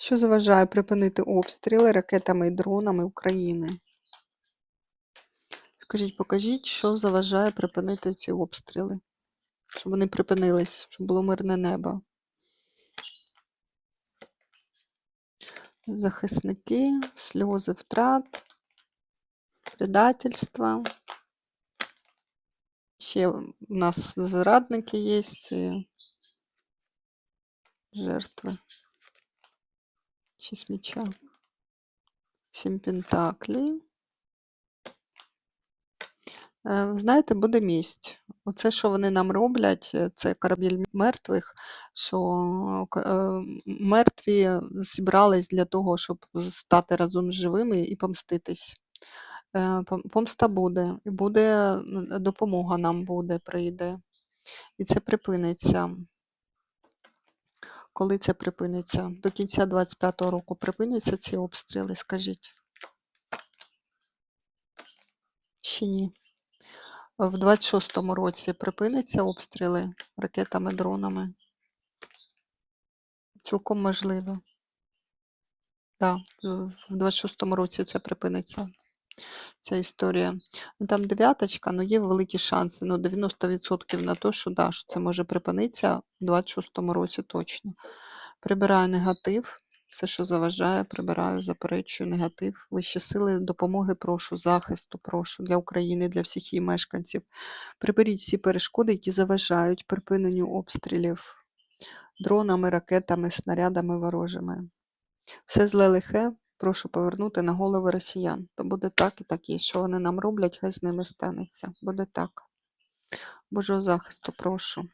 Що заважає припинити обстріли ракетами і дронами України? Скажіть, покажіть, що заважає припинити ці обстріли? Щоб вони припинились, щоб було мирне небо. Захисники, сльози втрат, предательство. Ще в нас зрадники є, жертви. Шість меча. Сім пентаклів. Ви Знаєте, буде місць. Оце, що вони нам роблять, це корабель мертвих, що е, мертві зібрались для того, щоб стати разом з живими і помститись. Помста буде, і буде допомога нам буде, прийде. І це припиниться. Коли це припиниться? До кінця 25-го року припиняться ці обстріли, скажіть? Чи ні? В 26-му році припиняться обстріли ракетами, дронами? Цілком можливо. Так, в 26-му році це припиниться. Ця історія. Ну, там дев'яточка, ну є великі шанси. Ну, 90% на те, що, да, що це може припинитися в 26-му році точно. Прибираю негатив, все, що заважає, прибираю, заперечую негатив. Вищі сили допомоги прошу, захисту прошу для України, для всіх її мешканців. Приберіть всі перешкоди, які заважають припиненню обстрілів дронами, ракетами, снарядами ворожими. Все зле лихе прошу повернути на голови росіян. То буде так і так є. Що вони нам роблять, хай з ними станеться. Буде так. Божого захисту прошу.